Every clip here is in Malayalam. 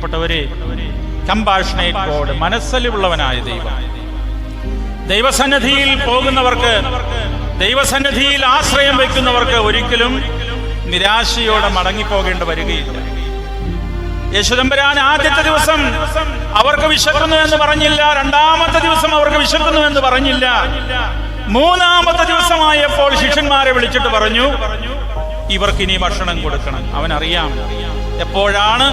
പ്രിയപ്പെട്ടവരെ കമ്പാഷണേറ്റ് ഗോഡ് മനസ്സലിവുള്ളവനായ ദൈവം. ദൈവസന്നിധിയിൽ പോകുന്നവർക്ക് ദൈവസന്നിധിയിൽ ആശ്രയം വയ്ക്കുന്നവർക്ക് ഒരിക്കലും നിരാശയോടെ മടങ്ങിപ്പോകേണ്ടി വരികയില്ല. യേശുദമ്പരാൻ ആദ്യത്തെ ദിവസം അവർക്ക് വിശക്കുന്നു എന്ന് പറഞ്ഞില്ല രണ്ടാമത്തെ ദിവസം അവർക്ക് വിശക്കുന്നു എന്ന് പറഞ്ഞില്ല. മൂന്നാമത്തെ ദിവസമായപ്പോൾ ശിഷ്യന്മാരെ വിളിച്ചിട്ട് പറഞ്ഞു ഇവർക്ക് ഇനി ഭക്ഷണം കൊടുക്കണം. അവനറിയാം എപ്പോഴാണ്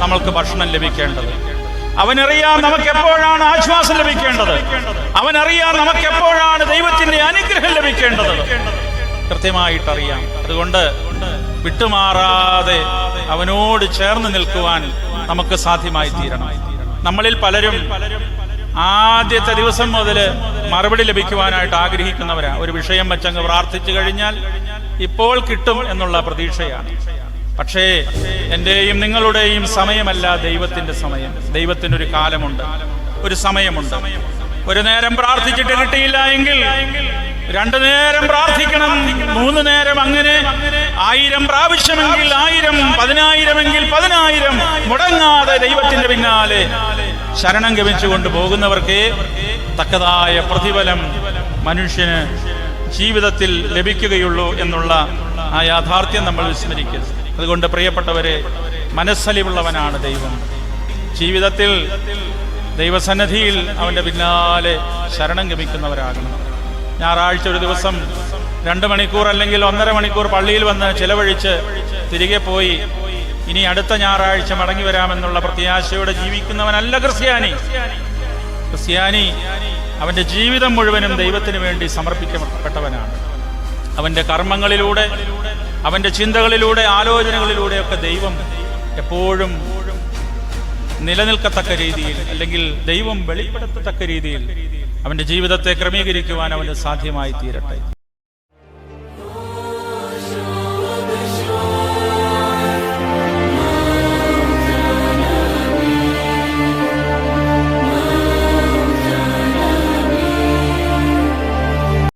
നമ്മൾക്ക് ഭക്ഷണം ലഭിക്കേണ്ടത്. അവനറിയാം നമുക്ക് എപ്പോഴാണ് ആശ്വാസം ലഭിക്കേണ്ടത്? അവനറിയാം നമുക്ക് എപ്പോഴാണ് ദൈവത്തിന്റെ അനുഗ്രഹം ലഭിക്കേണ്ടത്? കൃത്യമായിട്ട് അറിയാം അതുകൊണ്ട് വിട്ടുമാറാതെ അവനോട് ചേർന്ന് നിൽക്കുവാൻ നമുക്ക് സാധ്യമായി തീരണം. നമ്മളിൽ പലരും ആദ്യത്തെ ദിവസം മുതൽ മറുപടി ലഭിക്കുവാനായിട്ട് ആഗ്രഹിക്കുന്നവരാ. ഒരു വിഷയം വെച്ചങ്ങ് പ്രാർത്ഥിച്ചു കഴിഞ്ഞാൽ ഇപ്പോൾ കിട്ടും എന്നുള്ള പ്രതീക്ഷയാണ്. പക്ഷേ എന്റെയും നിങ്ങളുടെയും സമയമല്ല ദൈവത്തിന്റെ സമയം. ദൈവത്തിന് ഒരു കാലമുണ്ട്. ഒരു സമയമുണ്ട്. ഒരു നേരം പ്രാർത്ഥിച്ചിട്ട് കിട്ടിയില്ല എങ്കിൽ രണ്ടു നേരം പ്രാർത്ഥിക്കണം മൂന്ന് നേരം അങ്ങനെ. ആയിരം പ്രാവശ്യമെങ്കിൽ ആയിരം പതിനായിരമെങ്കിൽ പതിനായിരം. മുടങ്ങാതെ ദൈവത്തിന്റെ പിന്നാലെ ശരണം ഗമിച്ചുകൊണ്ട് പോകുന്നവർക്ക് തക്കതായ പ്രതിഫലം മനുഷ്യന് ജീവിതത്തിൽ ലഭിക്കുകയുള്ളൂ എന്നുള്ള ആ യാഥാർത്ഥ്യം നമ്മൾ വിസ്മരിക്കരുത്. അതുകൊണ്ട് പ്രിയപ്പെട്ടവരെ മനസ്സലിവുള്ളവനാണ് ദൈവം. ജീവിതത്തിൽ ദൈവസന്നിധിയിൽ അവന്റെ പിന്നാലെ ശരണം ഗമിക്കുന്നവരാകണം. ഞായറാഴ്ച ഒരു ദിവസം രണ്ട് മണിക്കൂർ അല്ലെങ്കിൽ ഒന്നര മണിക്കൂർ പള്ളിയിൽ വന്ന് ചിലവഴിച്ച് തിരികെ പോയി ഇനി അടുത്ത ഞായറാഴ്ച മടങ്ങി വരാമെന്നുള്ള പ്രത്യാശയോടെ ജീവിക്കുന്നവനല്ല ക്രിസ്ത്യാനി. ക്രിസ്ത്യാനി അവന്റെ ജീവിതം മുഴുവനും ദൈവത്തിന് വേണ്ടി സമർപ്പിക്കപ്പെട്ടവനാണ്. അവന്റെ കർമ്മങ്ങളിലൂടെ അവന്റെ ചിന്തകളിലൂടെ ആലോചനകളിലൂടെയൊക്കെ ദൈവം എപ്പോഴും നിലനിൽക്കത്തക്ക രീതിയിൽ അല്ലെങ്കിൽ ദൈവം വെളിപ്പെടുത്തത്തക്ക രീതിയിൽ അവന്റെ ജീവിതത്തെ ക്രമീകരിക്കുവാൻ അവന് സാധ്യമായി തീരട്ടെ